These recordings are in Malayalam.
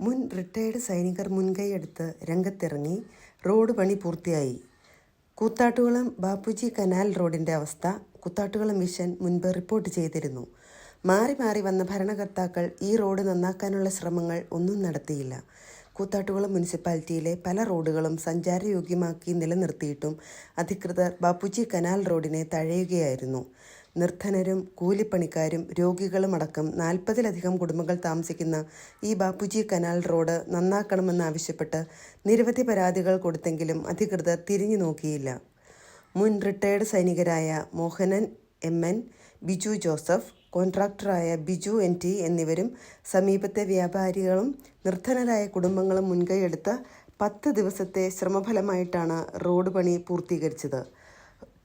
മുൻ റിട്ടയേർഡ് സൈനികർ മുൻകൈയെടുത്ത് രംഗത്തിറങ്ങി. റോഡ് പണി പൂർത്തിയായി. കൂത്താട്ടുകുളം ബാപ്പുജി കനാൽ റോഡിന്റെ അവസ്ഥ കൂത്താട്ടുകുളം മിഷൻ മുൻപ് റിപ്പോർട്ട് ചെയ്തിരുന്നു. മാറി മാറി വന്ന ഭരണകർത്താക്കൾ ഈ റോഡ് നന്നാക്കാനുള്ള ശ്രമങ്ങൾ ഒന്നും നടത്തിയില്ല. കൂത്താട്ടുകുളം മുനിസിപ്പാലിറ്റിയിലെ പല റോഡുകളും സഞ്ചാരയോഗ്യമാക്കി നിലനിർത്തിയിട്ടും അധികൃതർ ബാപ്പുജി കനാൽ റോഡിനെ തഴയുകയായിരുന്നു. നിർധനരും കൂലിപ്പണിക്കാരും രോഗികളുമടക്കം നാൽപ്പതിലധികം കുടുംബങ്ങൾ താമസിക്കുന്ന ഈ ബാപ്പുജി കനാൽ റോഡ് നന്നാക്കണമെന്നാവശ്യപ്പെട്ട് നിരവധി പരാതികൾ കൊടുത്തെങ്കിലും അധികൃതർ തിരിഞ്ഞു നോക്കിയില്ല. മുൻ റിട്ടയേർഡ് സൈനികരായ മോഹനൻ എം എൻ ബിജു ജോസഫ് കോൺട്രാക്ടറായ ബിജു എൻ ടി എന്നിവരും സമീപത്തെ വ്യാപാരികളും നിർധനരായ കുടുംബങ്ങളും മുൻകൈയെടുത്ത പത്ത് ദിവസത്തെ ശ്രമഫലമായിട്ടാണ് റോഡ് പണി പൂർത്തീകരിച്ചത്.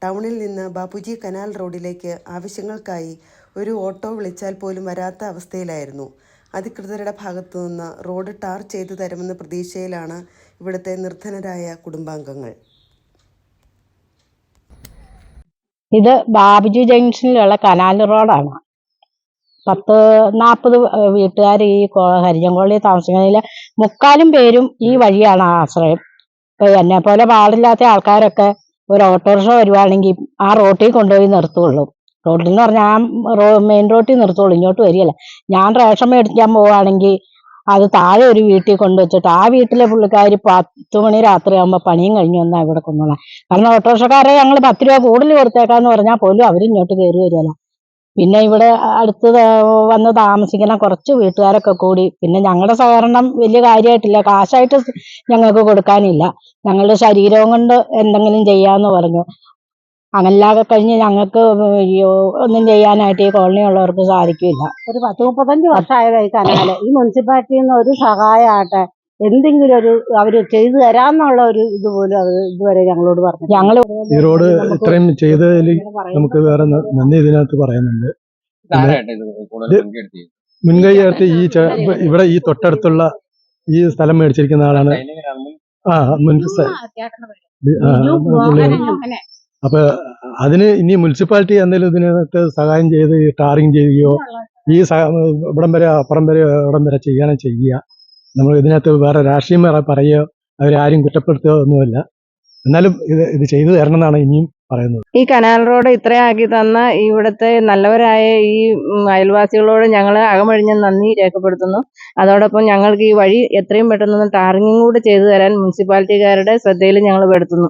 ടൗണിൽ നിന്ന് ബാപ്പുജി കനാൽ റോഡിലേക്ക് ആവശ്യങ്ങൾക്കായി ഒരു ഓട്ടോ വിളിച്ചാൽ പോലും വരാത്ത അവസ്ഥയിലായിരുന്നു. അധികൃതരുടെ ഭാഗത്തു നിന്ന് റോഡ് ടാർ ചെയ്തു തരുമെന്ന പ്രതീക്ഷയിലാണ് ഇവിടുത്തെ നിർധനരായ കുടുംബാംഗങ്ങൾ. ഇത് ബാബുജി ജംഗ്ഷനിലുള്ള കനാൽ റോഡാണ്. പത്ത് നാൽപ്പത് വീട്ടുകാർ ഈ ഹരിജൻകോളി താമസിക്കുന്നതിൽ മുക്കാലും പേരും ഈ വഴിയാണ് ആശ്രയം. ഇപ്പൊ എന്നെ പോലെ പാടില്ലാത്ത ആൾക്കാരൊക്കെ ഒരു ഓട്ടോറിക്ഷ വരുവാണെങ്കിൽ ആ റോട്ടിൽ കൊണ്ടുപോയി നിർത്തുള്ളൂ. റോഡിൽ എന്ന് പറഞ്ഞാൽ ആ മെയിൻ റോട്ടിൽ നിർത്തുള്ളൂ ഇങ്ങോട്ട് വരികയല്ല. ഞാൻ റേഷൻ മേടിക്കാൻ പോവുകയാണെങ്കിൽ അത് താഴെ ഒരു വീട്ടിൽ കൊണ്ടുവച്ചിട്ട് ആ വീട്ടിലെ പുള്ളിക്കാർ പത്ത് മണി രാത്രി രാത്രിയാകുമ്പോൾ പണിയും കഴിഞ്ഞു വന്നാൽ ഇവിടെ കൊണ്ടുപോകണം കാരണം ഓട്ടോറിക്ഷക്കാരെ ഞങ്ങൾ പത്ത് രൂപ കൂടുതൽ കൊടുത്തേക്കാന്ന് പറഞ്ഞാൽ പോലും അവരിങ്ങോട്ട് കയറി വരികയില്ല പിന്നെ ഇവിടെ അടുത്ത് വന്ന് താമസിക്കുന്ന കുറച്ച് വീട്ടുകാരൊക്കെ കൂടി. പിന്നെ ഞങ്ങളുടെ സഹകരണം വലിയ കാര്യമായിട്ടില്ല കാശായിട്ട് ഞങ്ങൾക്ക് കൊടുക്കാനില്ല. ഞങ്ങളുടെ ശരീരവും കൊണ്ട് എന്തെങ്കിലും ചെയ്യാന്ന് പറഞ്ഞു. അങ്ങനല്ലാതെ കഴിഞ്ഞ് ഞങ്ങൾക്ക് ഒന്നും ചെയ്യാനായിട്ട് ഈ കോളനി ഉള്ളവർക്ക് സാധിക്കില്ല. ഒരു പത്ത് മുപ്പത്തഞ്ച് വർഷമായതായി കനാല്. ഈ മുനിസിപ്പാലിറ്റിയിൽ നിന്ന് ഒരു സഹായമാട്ടെ എന്തെങ്കിലും ഒരു അവർ ചെയ്തു തരാന്നുള്ള ഒരു ഇതുപോലും അവർ ഇതുവരെ ഞങ്ങളോട് പറഞ്ഞു ഞങ്ങൾ ഈ റോഡ് ഇത്രയും ചെയ്തതിൽ നമുക്ക് വേറെ നന്ദി ഇതിനകത്ത് പറയുന്നുണ്ട്. മുൻകൈ ചേർത്ത് ഈ ഇവിടെ ഈ തൊട്ടടുത്തുള്ള ഈ സ്ഥലം മേടിച്ചിരിക്കുന്ന ആളാണ്. ആ മുൻ അപ്പൊ അതിന് ഇനി മുനിസിപ്പാലിറ്റി എന്തെങ്കിലും ഇതിനകത്ത് സഹായം ചെയ്ത് ടാറിങ് ചെയ്യുകയോ ഈ സഹ- ഇവിടം വരെ അപ്പുറം വരെ ഇവിടം വരെ ചെയ്യാനോ ചെയ്യുക. നമ്മൾ ഇതിനകത്ത് വേറെ രാഷ്ട്രീയം വേറെ പറയുകയോ അവരാരും കുറ്റപ്പെടുത്തുകയോ ഒന്നുമില്ല. എന്നാലും ഇത് ഇത് ചെയ്തു തരണം എന്നാണ് ഇനിയും പറയുന്നത്. ഈ കനാൽ റോഡ് ഇത്രയാക്കി തന്ന ഇവിടുത്തെ നല്ലവരായ ഈ അയൽവാസികളോട് ഞങ്ങൾ അകമഴിഞ്ഞ നന്ദി രേഖപ്പെടുത്തുന്നു. അതോടൊപ്പം ഞങ്ങൾക്ക് ഈ വഴി എത്രയും പെട്ടെന്ന് ടാറിങ്ങും കൂടെ ചെയ്തു തരാൻ മുനിസിപ്പാലിറ്റിക്കാരുടെ ശ്രദ്ധയിൽ ഞങ്ങൾ പെടുത്തുന്നു.